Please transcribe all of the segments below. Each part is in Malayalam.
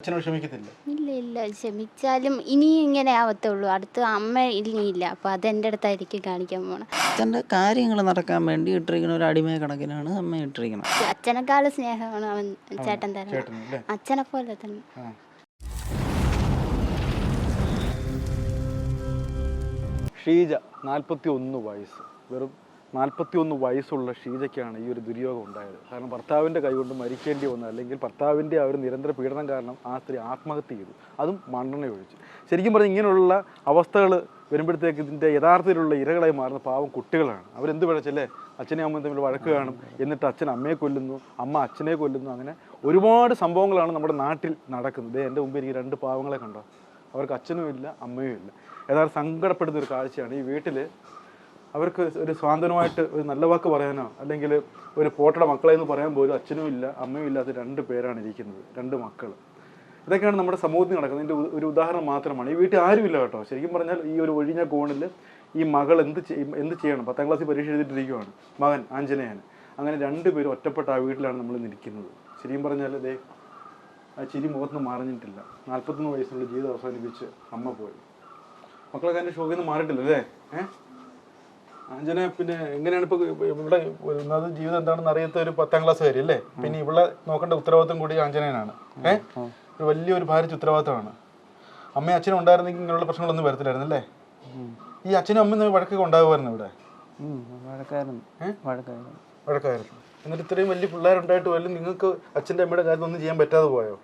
അച്ഛനോട് ക്ഷമിക്കത്തില്ല? ഇല്ല ഇല്ല. ക്ഷമിച്ചാലും ഇനി ഇങ്ങനെ ആവത്തുള്ളൂ. അടുത്ത് അമ്മ ഇനിയില്ല അപ്പോൾ അതെന്റെ അടുത്തായിരിക്കും കാണിക്കാൻ പോണത് അച്ഛന്റെ കാര്യങ്ങൾ നടക്കാൻ വേണ്ടി ഇട്ടിരിക്കുന്ന ഒരു അടിമയ കണക്കിനാണ് അമ്മ ഇട്ടിരിക്കുന്നത് അച്ഛനെക്കാളും സ്നേഹമാണ് അവൻ ചേട്ടൻ തരണം അച്ഛനെ പോലെ തന്നെ. ആ. ഷീജ നാൽപ്പത്തി ഒന്ന് വയസ്സ്. വെറും നാൽപ്പത്തി ഒന്ന് വയസ്സുള്ള ഷീജയ്ക്കാണ് ഈ ഒരു ദുര്യോഗം ഉണ്ടായത്. കാരണം ഭർത്താവിന്റെ കൈകൊണ്ട് മരിക്കേണ്ടി വന്ന. അല്ലെങ്കിൽ ഭർത്താവിന്റെ ആ ഒരു നിരന്തര പീഡനം കാരണം ആ സ്ത്രീ ആത്മഹത്യ ചെയ്തു. അതും മണ്ണെണ്ണ ഒഴിച്ചു. ശരിക്കും പറഞ്ഞാൽ ഇങ്ങനെയുള്ള അവസ്ഥകൾ വരുമ്പോഴത്തേക്ക് ഇതിന്റെ യഥാർത്ഥത്തിലുള്ള ഇരകളായി മാറുന്ന പാവം കുട്ടികളാണ്. അവരെന്ത് പിഴച്ചല്ലേ? അച്ഛനെയും അമ്മയും തമ്മിൽ വഴക്ക് കാണും. എന്നിട്ട് അച്ഛൻ അമ്മയെ കൊല്ലുന്നു. അമ്മ അച്ഛനെ കൊല്ലുന്നു. അങ്ങനെ ഒരുപാട് സംഭവങ്ങളാണ് നമ്മുടെ നാട്ടിൽ നടക്കുന്നത്. എന്റെ മുമ്പിൽ ഈ രണ്ട് പാവങ്ങളെ കണ്ടോ? അവർക്ക് അച്ഛനും ഇല്ല അമ്മയും ഇല്ല യഥാർത്ഥ സങ്കടപ്പെടുന്ന ഒരു കാഴ്ചയാണ് ഈ വീട്ടിൽ അവർക്ക് ഒരു സ്വാതന്ത്ര്യമായിട്ട് ഒരു നല്ല വാക്ക് പറയാനോ അല്ലെങ്കിൽ ഒരു പോട്ടയുടെ മക്കളെ എന്ന് പറയാൻ പോലും അച്ഛനും ഇല്ല അമ്മയും ഇല്ലാത്ത രണ്ട് പേരാണ് ഇരിക്കുന്നത് രണ്ട് മക്കൾ ഇതൊക്കെയാണ് നമ്മുടെ സമൂഹത്തിൽ നടക്കുന്നത്. ഇതിന്റെ ഒരു ഉദാഹരണം മാത്രമാണ്. ഈ വീട്ടിൽ ആരുമില്ല കേട്ടോ. ശരിക്കും പറഞ്ഞാൽ ഈ ഒരു ഒഴിഞ്ഞ കോണിൽ ഈ മകൾ എന്ത് എന്ത് ചെയ്യണം? പത്താം ക്ലാസ്സിൽ പരീക്ഷ എഴുതിയിട്ടിരിക്കുവാണ്. മകൻ ആഞ്ജനേയൻ. അങ്ങനെ രണ്ടുപേരും ഒറ്റപ്പെട്ട ആ വീട്ടിലാണ് നമ്മൾ നിൽക്കുന്നത്. ശരിക്കും പറഞ്ഞാൽ ദേ ആ ചിരി മുഖത്ത് മാറിഞ്ഞിട്ടില്ല. നാൽപ്പത്തൊന്ന് വയസ്സുള്ള ജീവിതം അവസാനിപ്പിച്ച് അമ്മ പോയി. മക്കളൊക്കെ അതിന്റെ ഷോക്കിൽ നിന്ന് മാറിയിട്ടില്ല അല്ലേ? ഏഹ് അഞ്ജന പിന്നെ എങ്ങനെയാണ് ഇപ്പൊ ഇവിടെ ഒന്നാമത് ജീവിതം എന്താണെന്ന് അറിയാത്ത ഒരു പത്താം ക്ലാസ് വരെ അല്ലേ? പിന്നെ ഇവിടെ നോക്കേണ്ട ഉത്തരവാദിത്വം കൂടി അഞ്ജനയാണ് ഏഹ് ഒരു വലിയൊരു ഭാരിച്ച ഉത്തരവാദിത്തമാണ് അമ്മയും അച്ഛനും ഉണ്ടായിരുന്നെങ്കിൽ ഇങ്ങനെയുള്ള പ്രശ്നങ്ങളൊന്നും വരത്തില്ലായിരുന്നു അല്ലേ? ഈ അച്ഛനും അമ്മയും വഴക്കൊക്കെ ഉണ്ടാകുമായിരുന്നു ഇവിടെ? വഴക്കായിരുന്നു. വഴക്കായിരുന്നു. വഴക്കായിരുന്നു. എന്നിട്ട് ഇത്രയും വലിയ പിള്ളേരുണ്ടായിട്ട് പോലും നിങ്ങൾക്ക് അച്ഛന്റെ അമ്മയുടെ കാര്യം ഒന്നും ചെയ്യാൻ പറ്റാതെ പോയോ?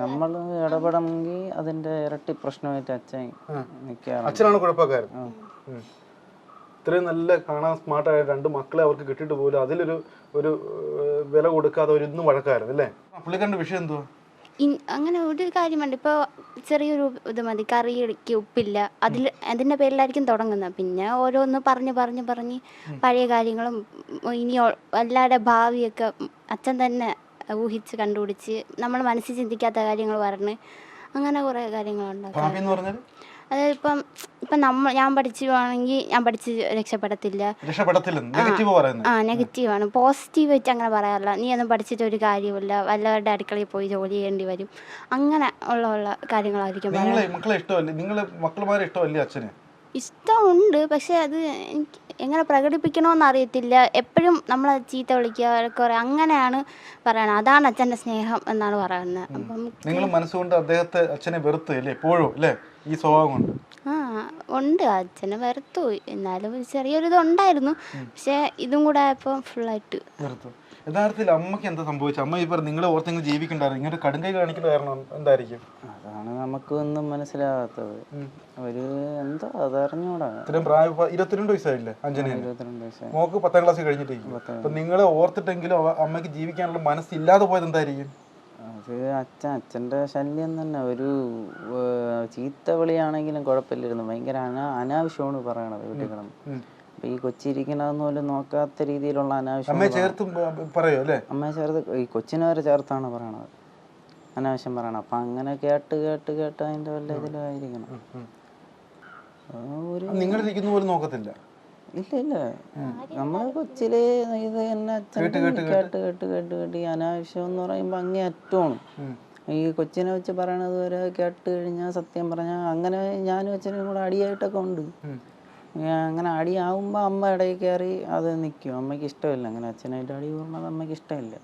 നമ്മൾ ഇടപെടണമെങ്കിൽ അതിന്റെ ഇരട്ടി പ്രശ്നമായിട്ട് അച്ഛൻ അച്ഛനാണ് കുഴപ്പക്കാരൻ. ഇത്രയും നല്ല കാണാൻ സ്മാർട്ടായ രണ്ട് മക്കളെ അവർക്ക് കിട്ടിയിട്ട് പോലും അതിലൊരു ഒരു വില കൊടുക്കാതെ ഒരു ഇന്നും വഴക്കായിരുന്നു അല്ലേ? പുള്ളിക്കാരന്റെ വിഷയം എന്തുവാ? അങ്ങനെ ഒരു കാര്യമുണ്ട്. ഇപ്പോൾ ചെറിയൊരു ഇത് മതി. കറിക്ക് ഉപ്പില്ല. അതിൽ അതിന്റെ പേരിലായിരിക്കും തുടങ്ങുന്നത്. പിന്നെ ഓരോന്ന് പറഞ്ഞ് പറഞ്ഞ് പറഞ്ഞ് പഴയ കാര്യങ്ങളും ഇനി എല്ലാവരുടെ ഭാവിയൊക്കെ അച്ഛൻ തന്നെ ഊഹിച്ച് കണ്ടുപിടിച്ച് നമ്മൾ മനസ്സിൽ ചിന്തിക്കാത്ത കാര്യങ്ങൾ പറഞ്ഞ് അങ്ങനെ കുറേ കാര്യങ്ങളുണ്ടാക്കും അതായത് ഇപ്പം ഇപ്പം നമ്മൾ ഞാൻ പഠിച്ചു പഠിച്ചുവാണെങ്കിൽ ഞാൻ പഠിച്ച് രക്ഷപ്പെടത്തില്ല. ആ നെഗറ്റീവ് ആണ് ആ നെഗറ്റീവാണ്. പോസിറ്റീവ് വെച്ച് അങ്ങനെ പറയാറില്ല. നീ ഒന്നും പഠിച്ചിട്ട് ഒരു കാര്യമില്ല വല്ലവരുടെ അടുക്കളയിൽ പോയി ജോലി ചെയ്യേണ്ടി വരും. അങ്ങനെ ഉള്ള ഉള്ള കാര്യങ്ങളായിരിക്കും നിങ്ങളെ പറയുന്നത് മക്കളെ ഇഷ്ടമല്ലേ? നിങ്ങളെ മക്കളുമാരെ ഇഷ്ടമല്ലേ അച്ഛന്? ഇഷ്ടമുണ്ട് പക്ഷേ അത് എനിക്ക് എങ്ങനെ പ്രകടിപ്പിക്കണമെന്ന് അറിയത്തില്ല. എപ്പോഴും നമ്മൾ ചീത്ത വിളിക്കുക കുറേ അങ്ങനെയാണ് പറയണത്. അതാണ് അച്ഛന്റെ സ്നേഹം എന്നാണ് പറയുന്നത്. അപ്പം നിങ്ങൾ മനസ്സുകൊണ്ട് അദ്ദേഹത്തെ അച്ഛനെ വെറുത്തു അല്ലേ? എപ്പോഴും അല്ലേ? ഈ സ്വഭാവം കൊണ്ട്. ആ ഉണ്ട്. അച്ഛനെ വെറുത്തു. എന്നാലും ചെറിയൊരു ഇത് ഉണ്ടായിരുന്നു പക്ഷേ ഇതും കൂടെ ആയപ്പോൾ ഫുള്ളായിട്ട് വെറുത്തു. യഥാർത്ഥത്തിൽ അമ്മയ്ക്ക് എന്താ സംഭവിച്ചത്? അമ്മ ഈ പറഞ്ഞു നിങ്ങൾ ഓർത്തെങ്കിലും ജീവിക്കണ്ടായിരുന്നു. ഇങ്ങനെ കടുങ്കൈ കാണിക്കുന്ന കാരണം എന്തായിരിക്കും? അതാണ് നമുക്ക് ഒന്നും മനസ്സിലാകാത്തത് ഒരു എന്താ അതറിഞ്ഞൂടാ. ഇത്രയും പ്രായം ഇരുപത്തിരണ്ട് വയസ്സായില്ലേ അഞ്ജന ഇരുപത്തിരണ്ട് വയസ്സായി. മോക്ക് പത്താം ക്ലാസ് കഴിഞ്ഞിട്ടേക്കും അപ്പൊ നിങ്ങളെ ഓർത്തിട്ടെങ്കിലും അമ്മയ്ക്ക് ജീവിക്കാനുള്ള മനസ്സില്ലാതെ പോയത് എന്തായിരിക്കും? അത് അച്ഛൻ അച്ഛന്റെ ശല്യം തന്നെ. ഒരു ചീത്ത വിളിയാണെങ്കിലും കുഴപ്പമില്ലായിരുന്നു. ഭയങ്കര അനാവശ്യമാണ് പറയണത് വീട്ടിൽ കിടന്ന്. ഈ കൊച്ചിരിക്കണതെന്ന് പോലും നോക്കാത്ത രീതിയിലുള്ള അനാവശ്യം അമ്മയെ ചേർത്ത് പറയോ അല്ലേ? അമ്മയെ ചേർത്ത് ഈ കൊച്ചിനെ വരെ ചേർത്താണ് പറയണത്. അനാവശ്യം പറയണം അപ്പം അങ്ങനെ കേട്ട് കേട്ട് കേട്ട് അതിന്റെ വല്ല ഇതിലായിരിക്കണം ഒരു നിങ്ങളിരിക്കുന്ന പോലും നോക്കത്തില്ല? ഇല്ല ഇല്ല. നമ്മളെ കൊച്ചിലെ ഇത് എന്നെ അച്ഛൻ കേട്ട് കേട്ട് കേട്ട്. കേട്ട് കേട്ട് ഈ അനാവശ്യം എന്ന് പറയുമ്പോൾ അങ്ങേ അറ്റമാണ്. ഈ കൊച്ചിനെ വെച്ച് പറയണത് വരെ കേട്ട് കഴിഞ്ഞാൽ സത്യം പറഞ്ഞാൽ അങ്ങനെ ഞാനും അച്ഛനും കൂടെ അടിയായിട്ടൊക്കെ ഉണ്ട്. അങ്ങനെ അടിയാവുമ്പോൾ അമ്മ ഇടയിൽ കയറി അത് നിൽക്കും അമ്മയ്ക്ക് ഇഷ്ടമില്ല. അങ്ങനെ അച്ഛനായിട്ട് അടി കൂടുന്നത് അമ്മയ്ക്ക് ഇഷ്ടമില്ല.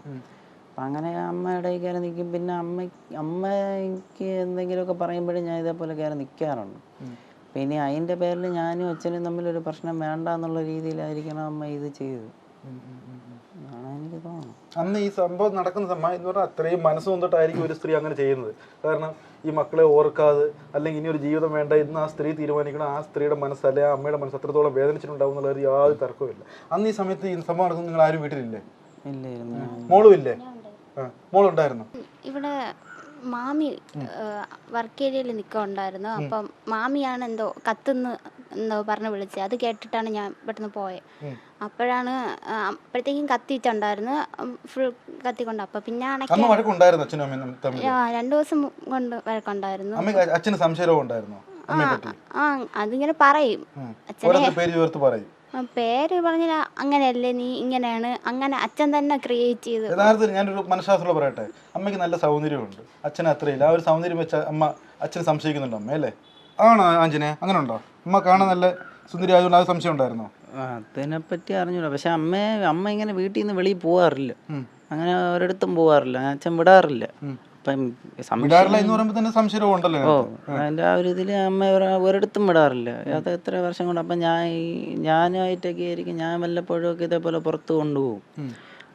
അപ്പം അങ്ങനെ അമ്മ ഇടയിൽ കയറി നിൽക്കും പിന്നെ അമ്മ അമ്മയ്ക്ക് എന്തെങ്കിലുമൊക്കെ പറയുമ്പോഴും ഞാൻ ഇതേപോലെ കയറി നിൽക്കാറുണ്ട് പിന്നെ അതിന്റെ പേരിൽ ഞാനും അച്ഛനും തമ്മിലൊരു പ്രശ്നം വേണ്ട എന്നുള്ള രീതിയിലായിരിക്കണം അമ്മ ഇത് ചെയ്തത്. അന്ന് ഈ സംഭവം നടക്കുന്ന സമയം എന്ന് പറഞ്ഞാൽ അത്രയും മനസ്സ് കൊണ്ടിട്ടായിരിക്കും ഒരു സ്ത്രീ അങ്ങനെ ചെയ്യുന്നത്. കാരണം ഈ മക്കളെ ഓർക്കാതെ അല്ലെങ്കിൽ ഇനി ഒരു ജീവിതം വേണ്ട ഇന്ന് ആ സ്ത്രീ തീരുമാനിക്കണം ആ സ്ത്രീയുടെ മനസ്സ് അല്ലെങ്കിൽ ആ അമ്മയുടെ മനസ്സ് അത്രത്തോളം വേദനിച്ചിട്ടുണ്ടാവും എന്നുള്ളത് യാതൊരു തർക്കവുമില്ല. അന്ന് ഈ സമയത്ത് ഈ സംഭവം നടക്കുന്നത് നിങ്ങൾ ആരും വീട്ടിലില്ലേ? മോളും ഇല്ലേ ആ മോളുണ്ടായിരുന്നു? ഇവിടെ മാമി വർക്ക് ഏരിയയിൽ നിൽക്കുന്നുണ്ടായിരുന്നു അപ്പം മാമിയാണ് എന്തോ കത്തുന്ന് എന്തോ പറഞ്ഞ് വിളിച്ചത് അത് കേട്ടിട്ടാണ് ഞാൻ പെട്ടെന്ന് പോയത് അപ്പോഴാണ് അപ്പോഴത്തേക്കും കത്തിയിട്ടുണ്ടായിരുന്നു ഫുൾ കത്തിക്കൊണ്ട് അപ്പൊ പിന്നെ തമ്മിൽ? ആ രണ്ടു ദിവസം കൊണ്ട് വഴക്കുണ്ടായിരുന്നു. അച്ഛന് സംശയവും ഉണ്ടായിരുന്നു? ആ അതിങ്ങനെ പറയും. അച്ഛനെ പേര് പറഞ്ഞില്ല അങ്ങനെയല്ലേ നീ ഇങ്ങനെയാണ്. അങ്ങനെ അച്ഛൻ തന്നെ ക്രിയേറ്റ് ചെയ്തു. യഥാർത്ഥത്തിൽ ഞാനൊരു മനഃശാസ്ത്രം പറയട്ടെ. അമ്മയ്ക്ക് നല്ല സൗന്ദര്യമുണ്ട്. അച്ഛന് അത്രയില്ല. ആ ഒരു സൗന്ദര്യം വെച്ച അമ്മ അച്ഛൻ സംശയിക്കുന്നുണ്ടോ അമ്മ അല്ലേ? ആണോ ആഞ്ജനെ? അങ്ങനെ ഉണ്ടോ അമ്മ കാണാൻ നല്ല സുന്ദരി ആയതുകൊണ്ട് അത് സംശയം ഉണ്ടായിരുന്നോ? അതിനെപ്പറ്റി അറിഞ്ഞൂടാ. പക്ഷെ അമ്മ അമ്മ ഇങ്ങനെ വീട്ടിൽ നിന്ന് വെളിയിൽ പോവാറില്ല. അങ്ങനെ ഒരിടത്തും പോവാറില്ല. അച്ഛൻ വിടാറില്ല. വിടാറില്ല എന്ന് പറയുമ്പോൾ തന്നെ സംശയം ഉണ്ടല്ലോ ഓ എന്റെ ആ. ഒരു ഇതിൽ അമ്മ ഒര- ഒരിടത്തും വിടാറില്ല. അത് എത്ര വർഷം കൊണ്ട് അപ്പം ഞാൻ ഞാനായിട്ടൊക്കെ ആയിരിക്കും ഞാൻ വല്ലപ്പോഴും ഒക്കെ ഇതേപോലെ പുറത്ത് കൊണ്ടുപോകും.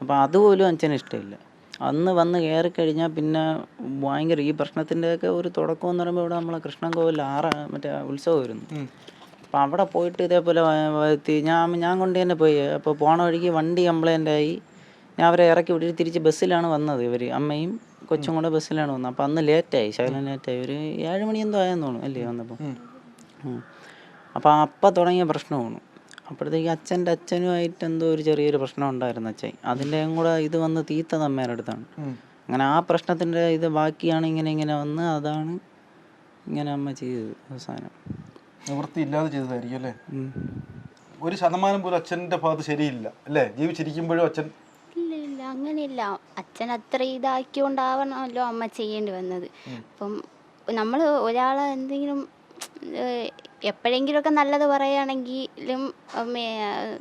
അപ്പം അതുപോലും അച്ഛന് ഇഷ്ടമില്ല. അന്ന് വന്ന് കയറി കഴിഞ്ഞാൽ പിന്നെ ഭയങ്കര ഈ പ്രശ്നത്തിന്റെയൊക്കെ ഒരു തുടക്കം എന്ന് പറയുമ്പോൾ ഇവിടെ നമ്മളെ കൃഷ്ണൻ കോവിൽ ആറ് മറ്റേ ഉത്സവം വരുന്നു. അപ്പം അവിടെ പോയിട്ട് ഇതേപോലെ ഞാൻ ഞാൻ കൊണ്ട് തന്നെ പോയി. അപ്പോൾ പോണ വഴിക്ക് വണ്ടി കംപ്ലൈന്റ് ആയി ഞാൻ അവരെ ഇറക്കി വിട്ടിട്ട് തിരിച്ച് ബസ്സിലാണ് വന്നത് ഇവർ അമ്മയും കൊച്ചും കൂടെ ബസ്സിലാണ് വന്നത്. അപ്പം അന്ന് ലേറ്റായി ശകലം ലേറ്റായി. ഒരു ഏഴ് മണി എന്തോ ആയെന്ന് തോന്നുന്നു അല്ലേ വന്നപ്പോൾ. അപ്പോൾ അപ്പം തുടങ്ങിയ പ്രശ്നമാണ്. അപ്പോഴത്തേക്ക് അച്ഛന്റെ അച്ഛനുമായിട്ട് എന്തോ ഒരു ചെറിയൊരു പ്രശ്നം ഉണ്ടായിരുന്നു അച്ഛൻ. അതിന്റെയും കൂടെ ഇത് വന്ന് തീത്തത് അമ്മേരുടെ അടുത്താണ്. അങ്ങനെ ആ പ്രശ്നത്തിന്റെ ഇത് ബാക്കിയാണ് ഇങ്ങനെ ഇങ്ങനെ വന്ന് അതാണ് ഇങ്ങനെ അമ്മ ചെയ്തത് അവസാനം. നിവൃത്തി ഇല്ലാതെ ചെയ്തതായിരിക്കും അല്ലേ. ഒരു ശതമാനം പോലും അച്ഛന്റെ ഭാഗത്ത് ശരിയില്ല അല്ലേ? ജീവിച്ചിരിക്കുമ്പോഴും അച്ഛൻ ഇല്ല ഇല്ല അങ്ങനെയില്ല. അച്ഛൻ അത്ര ഇതാക്കിക്കൊണ്ടാവണമല്ലോ അമ്മ ചെയ്യേണ്ടി വന്നത്. അപ്പം നമ്മൾ ഒരാളെ എന്തെങ്കിലും എപ്പോഴെങ്കിലുമൊക്കെ നല്ലത് പറയുകയാണെങ്കിലും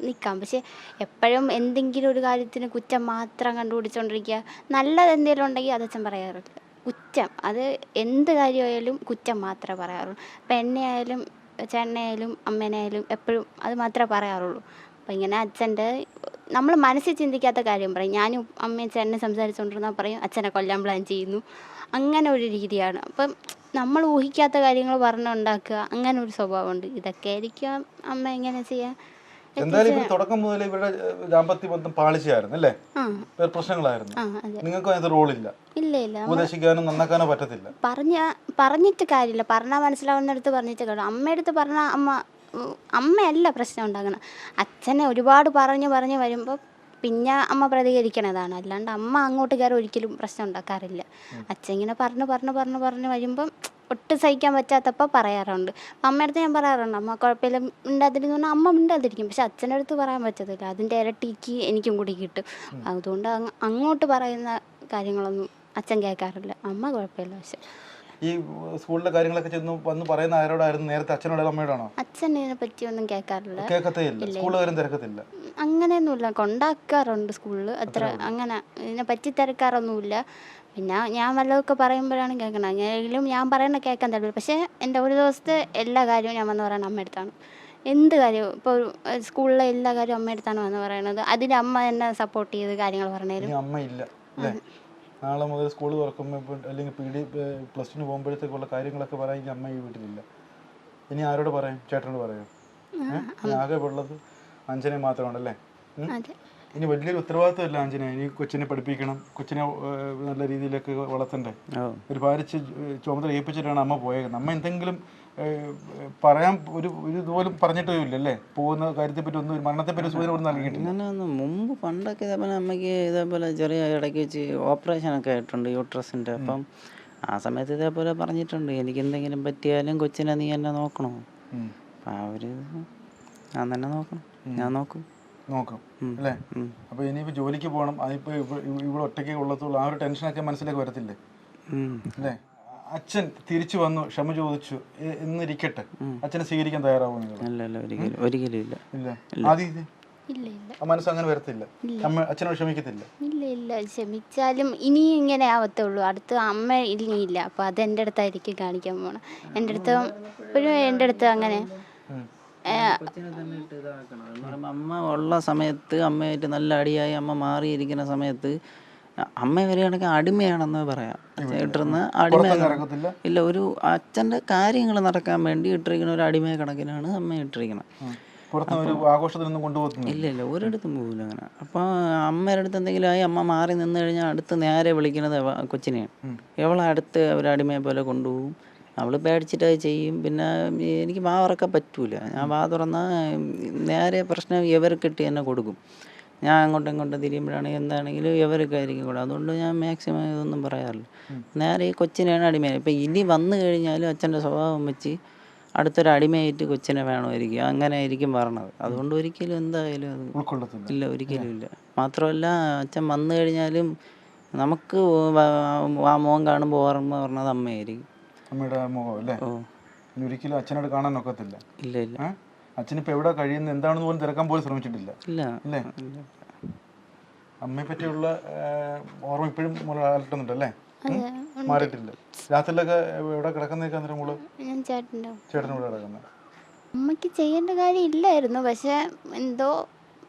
നിൽക്കാം പക്ഷെ എപ്പോഴും എന്തെങ്കിലും ഒരു കാര്യത്തിന് കുറ്റം മാത്രം കണ്ടുപിടിച്ചുകൊണ്ടിരിക്കുക നല്ലത് എന്തെങ്കിലും ഉണ്ടെങ്കിൽ അതച്ഛൻ പറയാറില്ല കുറ്റം അത് എന്ത് കാര്യമായാലും കുറ്റം മാത്രമേ പറയാറുള്ളൂ. ഇപ്പം എന്നെ ആയാലും ചേട്ടനെയായാലും അമ്മേനായാലും എപ്പോഴും അത് മാത്രമേ പറയാറുള്ളൂ. അപ്പം ഇങ്ങനെ അച്ഛന്റെ നമ്മൾ മനസ്സിൽ ചിന്തിക്കാത്ത കാര്യം പറയും. ഞാനും അമ്മയും ചേട്ടനെ സംസാരിച്ചുകൊണ്ടിരുന്നാൽ പറയും അച്ഛനെ കൊല്ലാൻ പ്ലാൻ ചെയ്യുന്നു. അങ്ങനെ ഒരു രീതിയാണ്. അപ്പം നമ്മൾ ഊഹിക്കാത്ത കാര്യങ്ങൾ പറഞ്ഞുണ്ടാക്കുക അങ്ങനെ ഒരു സ്വഭാവമുണ്ട്. ഇതൊക്കെ ആയിരിക്കും. അമ്മ എങ്ങനെ ചെയ്യാൻ എന്തായാലും ഇവർ തുടക്കം മുതൽ ഇവരുടെ ദാമ്പത്യ ബന്ധം പാളിച്ചയായിരുന്നു അല്ലേ? പ്രശ്നങ്ങളായിരുന്നു. നിങ്ങൾക്ക് അതിനകത്ത് റോളില്ല. ഇല്ല ഇല്ല. നമ്മ ഉപദേശിക്കാനോ നന്നാക്കാനോ പറ്റത്തില്ല. പറഞ്ഞ പറഞ്ഞിട്ട് കാര്യമില്ല. പറഞ്ഞാൽ മനസ്സിലാവുന്നിടത്ത് പറഞ്ഞിട്ട് കാര്യം അമ്മയടുത്ത് പറഞ്ഞാൽ അമ്മ അമ്മയല്ല പ്രശ്നം ഉണ്ടാക്കണം. അച്ഛനെ ഒരുപാട് പറഞ്ഞു പറഞ്ഞു വരുമ്പോൾ പിന്നെ അമ്മ പ്രതികരിക്കണതാണ്. അല്ലാണ്ട് അമ്മ അങ്ങോട്ട് കയറി ഒരിക്കലും പ്രശ്നം ഉണ്ടാക്കാറില്ല. അച്ഛൻ ഇങ്ങനെ പറഞ്ഞ് പറഞ്ഞ് പറഞ്ഞ് പറഞ്ഞ് വരുമ്പം ഒട്ടും സഹിക്കാൻ പറ്റാത്തപ്പോൾ പറയാറുണ്ട്. അമ്മയടുത്ത് ഞാൻ പറയാറുണ്ട് അമ്മ കുഴപ്പമില്ല മിണ്ടാതിരിക്കുന്നു പറഞ്ഞാൽ അമ്മ മിണ്ടാതിരിക്കും. പക്ഷെ അച്ഛന്റെ അടുത്ത് പറയാൻ പറ്റത്തില്ല. അതിന്റെ ഇരട്ടിക്ക് എനിക്കും കൂടി കിട്ടും. അതുകൊണ്ട് അങ്ങോട്ട് പറയുന്ന കാര്യങ്ങളൊന്നും അച്ഛൻ കേൾക്കാറില്ല. അമ്മ കുഴപ്പമില്ല പക്ഷെ ഈ സ്കൂളിലെ കാര്യങ്ങളൊക്കെ ചെന്ന് വന്ന് പറയുന്ന ആരോടായിരുന്നു നേരത്തെ? അച്ഛനോടോ അമ്മയോടാണോ? അച്ഛനെ പറ്റി പറ്റിയൊന്നും കേൾക്കാറില്ല. കേൾക്കത്തേയില്ല. സ്കൂളുകാരും തിരക്കത്തില്ല. അങ്ങനെയൊന്നുമില്ല. കൊണ്ടാക്കാറുണ്ട് സ്കൂളിൽ അത്ര അങ്ങനെ ഇതിനെ പറ്റി തിരക്കാറൊന്നുമില്ല. പിന്നെ ഞാൻ വല്ലതൊക്കെ പറയുമ്പോഴാണ് കേൾക്കണത്. അങ്ങനെയെങ്കിലും ഞാൻ പറയണ കേൾക്കാൻ തരത്തില്ല. പക്ഷേ എന്റെ ഒരു ദിവസത്തെ എല്ലാ കാര്യവും ഞാൻ വന്ന് പറയുന്നത് അമ്മയടുത്താണ് എന്ത് കാര്യവും ഇപ്പോൾ സ്കൂളിലെ എല്ലാ കാര്യവും അമ്മയടുത്താണ് വന്ന് പറയണത്. അതിന് അമ്മ എന്നെ സപ്പോർട്ട് ചെയ്ത് കാര്യങ്ങൾ പറഞ്ഞു ഇനി അമ്മ ഇല്ല നാളെ മുതൽ സ്കൂൾ തുറക്കുമ്പോൾ ഇപ്പം അല്ലെങ്കിൽ പി ഡി പ്ലസ് ടുന് പോകുമ്പോഴത്തേക്കുള്ള കാര്യങ്ങളൊക്കെ പറയാൻ എനിക്ക് അമ്മ ഈ വീട്ടിലില്ല. ഇനി ആരോട് പറയാം? ചേട്ടനോട് പറയാം. ഏഹ്? ആകെ ഉള്ളത് അഞ്ജനെ മാത്രമാണല്ലേ? ഇനി വലിയൊരു ഉത്തരവാദിത്തമല്ല അഞ്ജന ഇനി കൊച്ചിനെ പഠിപ്പിക്കണം കൊച്ചിനെ നല്ല രീതിയിലൊക്കെ വളർത്തണ്ടേ? ഒരു ഭാരിച്ച് ചുമതല ഏൽപ്പിച്ചിട്ടാണ് അമ്മ പോയത് അമ്മ എന്തെങ്കിലും പറയാൻ ഒരു ഒരു ഇതുപോലും പറഞ്ഞിട്ടേ ഇല്ല അല്ലേ പോകുന്ന കാര്യത്തെ പറ്റി ഒന്നും മരണത്തെ പറ്റി സൂചന ഒന്നും നൽകിയിട്ടില്ല. മുമ്പ് പണ്ടൊക്കെ ഇതേപോലെ അമ്മയ്ക്ക് ഇതേപോലെ ചെറിയ ഇടയ്ക്ക് വെച്ച് ഓപ്പറേഷൻ ഒക്കെ ആയിട്ടുണ്ട് യൂട്രസിന്റെ അപ്പം ആ സമയത്ത് ഇതേപോലെ പറഞ്ഞിട്ടുണ്ട്. എനിക്ക് എന്തെങ്കിലും പറ്റിയാലും കൊച്ചിനെ നീ എന്നെ നോക്കണോ? അവർ അപ്പം ആ ഒരു ഞാൻ തന്നെ നോക്കണം. ഞാൻ നോക്കും. നോക്കും. അല്ലേ? അപ്പൊ ഇനിയിപ്പോ ജോലിക്ക് പോകണം. അതിപ്പോ ഇവിടെ ഒറ്റയ്ക്ക് ഉള്ളത് ആ ഒരു ടെൻഷനൊക്കെ മനസ്സിലേക്ക് വരത്തില്ലേ. അല്ലേ? അച്ഛൻ തിരിച്ചു വന്നു ക്ഷമ ചോദിച്ചു എന്നിരിക്കട്ടെ. അച്ഛനെ സ്വീകരിക്കാൻ ഒരിക്കലും ഇല്ല. ഇല്ല. ആദ്യം മനസ്സ് അങ്ങനെ വരത്തില്ല. അമ്മ അച്ഛനോട് ക്ഷമിക്കത്തില്ല. ഇല്ല ഇല്ല. ക്ഷമിച്ചാലും ഇനി ഇങ്ങനെ ആവത്തുള്ളൂ. അടുത്ത് അമ്മ ഇനിയില്ല. അപ്പൊ അത് എന്റെ അടുത്തായിരിക്കും കാണിക്കാൻ പോണം. എന്റെ അടുത്ത് ഇപ്പോഴും എന്റെ അടുത്ത് അങ്ങനെ. അമ്മ ഉള്ള സമയത്ത് അമ്മയായിട്ട് നല്ല അടിയായി അമ്മ മാറിയിരിക്കുന്ന സമയത്ത് അമ്മ വരികയാണെങ്കിൽ അടിമയാണെന്ന് പറയാം. ഇട്ടിരുന്ന അടിമ ഇല്ല ഒരു അച്ഛന്റെ കാര്യങ്ങൾ നടക്കാൻ വേണ്ടി ഇട്ടിരിക്കുന്ന ഒരു അടിമയ കണക്കിനാണ് അമ്മ ഇട്ടിരിക്കുന്നത്. ആഘോഷത്തിനൊന്നും കൊണ്ടുപോകുന്നു ഇല്ല ഇല്ല ഒരിടത്തും പോകില്ല അങ്ങനെ. അപ്പോൾ അമ്മയുടെ അടുത്ത് എന്തെങ്കിലും ആയി അമ്മ മാറി നിന്ന് കഴിഞ്ഞാൽ അടുത്ത് നേരെ വിളിക്കുന്നത് കൊച്ചിനെയാണ് എവളെ അടുത്ത് ഒരു അടിമയെ പോലെ കൊണ്ടുപോകും. അവൾ പേടിച്ചിട്ട് അത് ചെയ്യും. പിന്നെ എനിക്ക് വാ തുറക്കാൻ പറ്റൂല. ഞാൻ വാ തുറന്നാൽ നേരെ പ്രശ്നം ഇവർക്ക് കിട്ടി എന്നെ കൊടുക്കും. ഞാൻ അങ്ങോട്ടും ഇങ്ങോട്ടും തിരിയുമ്പോഴാണ് എന്താണെങ്കിലും ഇവർക്ക് ആയിരിക്കും കൂടെ. അതുകൊണ്ട് ഞാൻ മാക്സിമം ഇതൊന്നും പറയാറില്ല. നേരെ ഈ കൊച്ചിനെയാണ് അടിമയായി ഇപ്പം ഇനി വന്നു കഴിഞ്ഞാലും അച്ഛന്റെ സ്വഭാവം വെച്ച് അടുത്തൊരു അടിമയായിട്ട് കൊച്ചിനെ വേണമായിരിക്കും. അങ്ങനെ ആയിരിക്കും പറഞ്ഞത്. അതുകൊണ്ട് ഒരിക്കലും എന്തായാലും അത് ഇല്ല ഒരിക്കലും ഇല്ല. മാത്രമല്ല അച്ഛൻ വന്നു കഴിഞ്ഞാലും നമുക്ക് ആ മോൻ കാണുമ്പോൾ ഓർമ്മ പറഞ്ഞത് അമ്മയായിരിക്കും. അമ്മയുടെ മുഖം അല്ലേ? ഒരിക്കലും അച്ഛനോട് കാണാൻ ഒക്കത്തില്ല. ഇല്ല ഇല്ല. അച്ഛനിപ്പോൾ എവിടെ കഴിയുന്ന എന്താണെന്ന് പോലും തിരക്കാൻ പോലും ശ്രമിച്ചിട്ടില്ല. ഇല്ല. അല്ലേ. അമ്മയെ പറ്റിയുള്ള ഓർമ്മ ഇപ്പോഴും അലട്ടുന്നുണ്ട് അല്ലേ? മാറിയിട്ടില്ല. രാത്രിയിലൊക്കെ എവിടെ കിടക്കുന്ന അന്നേരം മോൾ? ഞാൻ ചേട്ടന്റെ ചേട്ടന്റെ കൂടെ കിടക്കുന്നത് അമ്മയ്ക്ക് ചെയ്യേണ്ട കാര്യം ഇല്ലായിരുന്നു. പക്ഷെ എന്തോ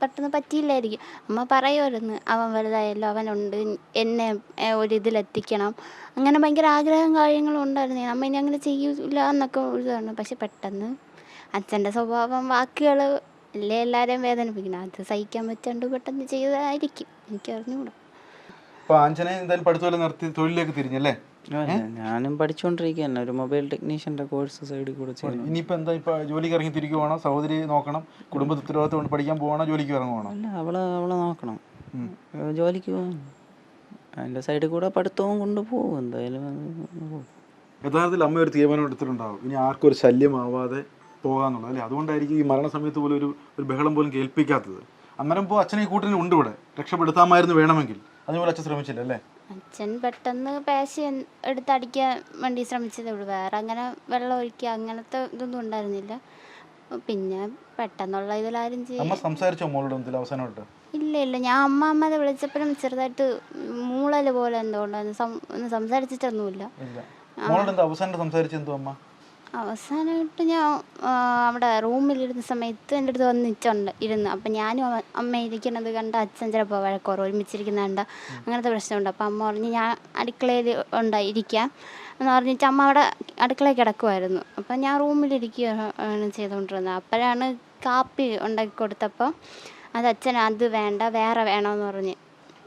പെട്ടെന്ന് പറ്റിയില്ലായിരിക്കും. അമ്മ പറയുമായിരുന്നു അവൻ വലുതായല്ലോ അവനുണ്ട്. എന്നെ ഒരിതിലെത്തിക്കണം. ഒരു ഇതിലെത്തിക്കണം അങ്ങനെ ഭയങ്കര ആഗ്രഹം കാര്യങ്ങളും ഉണ്ടായിരുന്നു. അമ്മ ഇനി അങ്ങനെ ചെയ്യൂല എന്നൊക്കെ പക്ഷെ പെട്ടെന്ന് അച്ഛന്റെ സ്വഭാവം വാക്കുകൾ അല്ലേ എല്ലാവരെയും വേദനിപ്പിക്കണം. അത് സഹിക്കാൻ പറ്റാണ്ട് പെട്ടെന്ന് ചെയ്തതായിരിക്കും. എനിക്ക് അറിഞ്ഞുകൂടാ. അപ്പോൾ ആഞ്ജനെ എന്തായാലും പഠിത്തമെല്ലാം നിർത്തി തൊഴിലിലേക്ക് തിരിഞ്ഞല്ലേ ഞാനും പഠിച്ചുകൊണ്ടിരിക്കുകയാണ് ഒരു മൊബൈൽ ടെക്നീഷ്യന്റെ കോഴ്സ് സൈഡിൽ കൂടെ ചെയ്യുന്നു. ഇനിയിപ്പോൾ എന്താ ഇപ്പോൾ ജോലിക്ക് ഇറങ്ങി തിരിക്കുവാണോ സഹോദരി നോക്കണം. കുടുംബ ഉത്തരവാദിത്തം കൊണ്ട് പഠിക്കാൻ പോകണോ? ജോലിക്ക് ഇറങ്ങുവാണോ? അല്ല അവളെ അവളെ നോക്കണം. ജോലിക്ക് പോകും അതിന്റെ സൈഡിൽ കൂടെ പഠിത്തവും കൊണ്ടുപോകും എന്തായാലും യഥാർത്ഥത്തിൽ അമ്മ ഒരു തീരുമാനം എടുത്തിട്ടുണ്ടാവും. ഇനി ആർക്കും ഒരു ശല്യമാവാതെ പോകാന്നുള്ളത്. അല്ലേ അതുകൊണ്ടായിരിക്കും ഈ മരണസമയത്ത് പോലും ഒരു ഒരു ബഹളം പോലും കേൾപ്പിക്കാത്തത്. അന്നേരം ഇപ്പോൾ അച്ഛനെ കൂട്ടിന് ഉണ്ട് ഇവിടെ. രക്ഷപ്പെടുത്താമായിരുന്നു വേണമെങ്കിൽ. അതുപോലെ അച്ഛൻ ശ്രമിച്ചില്ല അല്ലേ? അച്ഛൻ പെട്ടെന്ന് പേശി എടുത്ത് എടുത്തടിക്കാൻ വേണ്ടി ശ്രമിച്ചതേ ഉള്ളൂ. വേറെ അങ്ങനെ വെള്ളം ഒഴിക്കുക അങ്ങനത്തെ ഇതൊന്നും ഉണ്ടായിരുന്നില്ല. പിന്നെ പെട്ടെന്നുള്ള ഇതിലാരും അമ്മ സംസാരിച്ചോ മോളോട് എന്തെങ്കിലും അവസാനമായിട്ട്? ഇല്ല ഇല്ല. ഞാൻ അമ്മ അമ്മയെ വിളിച്ചപ്പോഴും ചെറുതായിട്ട് മൂളൽ പോലെ എന്തോ ഉണ്ടായിരുന്നു. സംസാരിച്ചിട്ടൊന്നുമില്ല. അവസാനം സംസാരിച്ചെന്തോ അമ്മ? അവസാനമായിട്ട് ഞാൻ അവിടെ റൂമിലിരുന്ന സമയത്ത് എന്റെ അടുത്ത് വന്ന് നിൽച്ചുണ്ട് ഇരുന്ന്. അപ്പം ഞാനും അമ്മ ഇരിക്കുന്നത് കണ്ട അച്ഛൻ ചിലപ്പോൾ വഴക്കുറവ് ഒരുമിച്ചിരിക്കുന്നത് കണ്ട അങ്ങനത്തെ പ്രശ്നമുണ്ട്. അപ്പം അമ്മ പറഞ്ഞ് ഞാൻ അടുക്കളയിൽ ഉണ്ടായിരിക്കാം എന്ന് പറഞ്ഞിട്ട് അമ്മ അവിടെ അടുക്കളയിൽ കിടക്കുമായിരുന്നു അപ്പം ഞാൻ റൂമിലിരിക്കുകയാണ് ചെയ്തുകൊണ്ടിരുന്നത്. അപ്പോഴാണ് കാപ്പി ഉണ്ടാക്കി കൊടുത്തപ്പോൾ അത് അച്ഛൻ അത് വേണ്ട വേറെ വേണമെന്ന് പറഞ്ഞ്.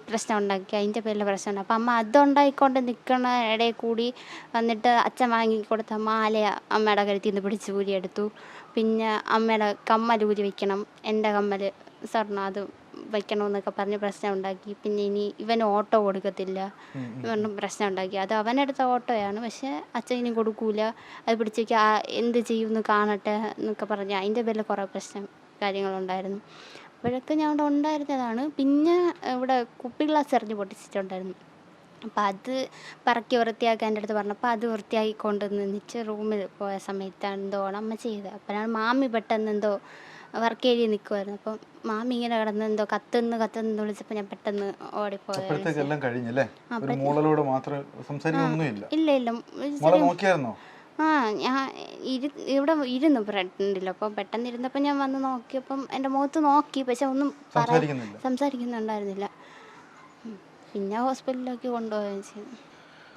പ്രശ്നം ഉണ്ടാക്കി അതിന്റെ പേരിൽ പ്രശ്നം അപ്പം അമ്മ അതുണ്ടായിക്കൊണ്ട് നിൽക്കണ ഇടയിൽ കൂടി വന്നിട്ട് അച്ഛൻ വാങ്ങിക്കൊടുത്ത മാല അമ്മയുടെ കരുത്തിൽ നിന്ന് പിടിച്ച് ഊരിയെടുത്തു പിന്നെ അമ്മയുടെ കമ്മൽ ഊരി വയ്ക്കണം എന്റെ കമ്മൽ സ്വർണം അത് വെക്കണമെന്നൊക്കെ പറഞ്ഞ് പ്രശ്നം ഉണ്ടാക്കി പിന്നെ ഇനി ഇവൻ ഓട്ടോ കൊടുക്കത്തില്ല. പറഞ്ഞു പ്രശ്നം ഉണ്ടാക്കി അത് അവനെടുത്ത ഓട്ടോയാണ്. പക്ഷെ അച്ഛൻ ഇനി കൊടുക്കൂല. അത് പിടിച്ച് വയ്ക്കുക ആ, എന്ത് ചെയ്യുമെന്ന് കാണട്ടെ എന്നൊക്കെ പറഞ്ഞ് അതിന്റെ പേരിൽ കുറേ പ്രശ്നം കാര്യങ്ങളുണ്ടായിരുന്നു. അപ്പോഴൊക്കെ ഞാൻ അവിടെ ഉണ്ടായിരുന്നതാണ്. പിന്നെ ഇവിടെ കുപ്പി ഗ്ലാസ് എറിഞ്ഞ് പൊട്ടിച്ചിട്ടുണ്ടായിരുന്നു. അപ്പം അത് പറക്കി വൃത്തിയാക്കാൻ എന്റെ അടുത്ത് പറഞ്ഞു പറഞ്ഞപ്പോൾ അത് വൃത്തിയാക്കി കൊണ്ടുവന്ന് നിന്നിച്ച് റൂമിൽ പോയ സമയത്താണ് എന്തോ അമ്മ ചെയ്തത്. അപ്പോഴാണ് മാമി പെട്ടെന്ന് എന്തോ വർക്ക് ഏരിയ നിൽക്കുമായിരുന്നു അപ്പം മാമി ഇങ്ങനെ കിടന്ന് എന്തോ കത്തുന്ന് കത്തുന്ന് വിളിച്ചപ്പോൾ ഞാൻ പെട്ടെന്ന് ഓടിപ്പോയത് ഇല്ല ഇല്ല. ആ ഞാൻ ഇരു ഇവിടെ ഇരുന്നു ഫ്രണ്ടിൽ അപ്പോൾ പെട്ടെന്ന് ഇരുന്നപ്പോൾ ഞാൻ വന്ന് നോക്കിയപ്പം എന്റെ മുഖത്ത് നോക്കി പക്ഷെ ഒന്നും സംസാരിക്കുന്നില്ല. സംസാരിക്കുന്നുണ്ടായിരുന്നില്ല. ഉം. പിന്നെ ഹോസ്പിറ്റലിലേക്ക് കൊണ്ടുപോവുകയും ചെയ്തു.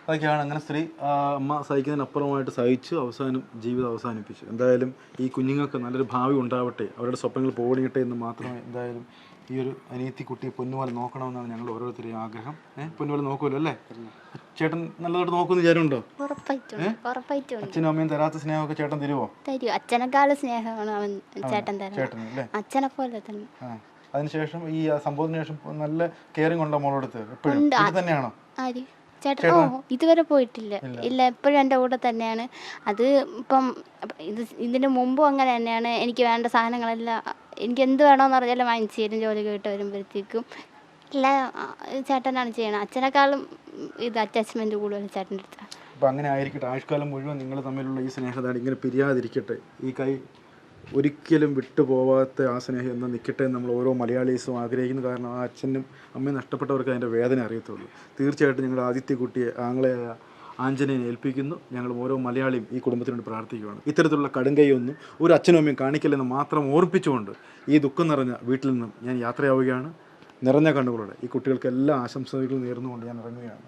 അതൊക്കെയാണ് അങ്ങനെ സ്ത്രീ ആ, അമ്മ സഹിക്കുന്നതിനപ്പുറമായിട്ട് സഹിച്ചു അവസാനം ജീവിതം അവസാനിപ്പിച്ചു. എന്തായാലും ഈ കുഞ്ഞുങ്ങൾക്ക് നല്ലൊരു ഭാവി ഉണ്ടാവട്ടെ. അവരുടെ സ്വപ്നങ്ങൾ പൂവണിയട്ടെ എന്ന് മാത്രമേ എന്തായാലും ഈ ഒരു അനിയത്തി കുട്ടിയെ പൊന്നുപോലെ നോക്കണമെന്നാണ് ഞങ്ങൾ ഓരോരുത്തരുടെയും ആഗ്രഹം. ഏഹ് പൊന്നുപോലെ നോക്കുമല്ലോ അല്ലേ? ചേട്ടൻ നല്ലതായിട്ട് നോക്കുന്ന വിചാരമുണ്ടോ. അച്ഛനും അമ്മയും തരാത്ത സ്നേഹമൊക്കെ ചേട്ടൻ തരുമോ തരും. അച്ഛനെക്കാളും സ്നേഹമാണ് അവൻ ചേട്ടൻ തരുന്നത്. അച്ഛനെ പോലെ തന്നെ. ആ. അതിനുശേഷം ഈ ആ സംഭവത്തിന് ശേഷം നല്ല കെയറിംഗ് ഉണ്ടോ മോളടുത്ത് എപ്പോഴും? തന്നെയാണോ? ആര്? ചേട്ടൻ ഓ ഇതുവരെ പോയിട്ടില്ല. ഇല്ല. എപ്പോഴും എന്റെ കൂടെ തന്നെയാണ്. അത് ഇപ്പം ഇത് ഇതിന് മുമ്പും അങ്ങനെ തന്നെയാണ്. എനിക്ക് വേണ്ട സാധനങ്ങളെല്ലാം എനിക്ക് എന്ത് വേണമെന്ന് പറഞ്ഞാലും വാങ്ങിച്ചു തരും ജോലി കേട്ട് വരുമ്പോഴത്തേക്കും. എല്ലാം ചേട്ടനാണ് ചെയ്യണം. അച്ഛനേക്കാളും ഇത് അറ്റാച്ച്മെന്റ് കൂടുതൽ ചേട്ടന്റെ അടുത്താണ് അപ്പൊ അങ്ങനെ ആയിരിക്കട്ടെ. ആയുഷ്കാലം മുഴുവൻ നിങ്ങൾ തമ്മിലുള്ള ഈ സ്നേഹതാണ് ഇങ്ങനെ പിരിയാതിരിക്കട്ടെ. ഈ കൈ ഒരിക്കലും വിട്ടുപോവാത്ത ആ സ്നേഹം എന്ന് നിൽക്കട്ടെ നമ്മൾ ഓരോ മലയാളീസും ആഗ്രഹിക്കുന്നു കാരണം ആ അച്ഛനും അമ്മയും നഷ്ടപ്പെട്ടവർക്ക് അതിന്റെ വേദന അറിയത്തുള്ളൂ. തീർച്ചയായിട്ടും ഞങ്ങൾ ആദിത്യ കുട്ടിയെ ആഞ്ജനയെ ഏൽപ്പിക്കുന്നു. ഞങ്ങൾ ഓരോ മലയാളിയും ഈ കുടുംബത്തിനോട് പ്രാർത്ഥിക്കുകയാണ്. ഇത്തരത്തിലുള്ള കടുങ്കൈയൊന്നും ഒരു അച്ഛനും അമ്മയും കാണിക്കില്ലെന്ന് മാത്രം ഓർപ്പിച്ചുകൊണ്ട് ഈ ദുഃഖം നിറഞ്ഞ വീട്ടിൽ നിന്നും ഞാൻ യാത്രയാവുകയാണ്. നിറഞ്ഞ കണ്ണുകളോടെ ഈ കുട്ടികൾക്ക് എല്ലാ ആശംസകളും നേർന്നുകൊണ്ട് ഞാൻ ഇറങ്ങുകയാണ്.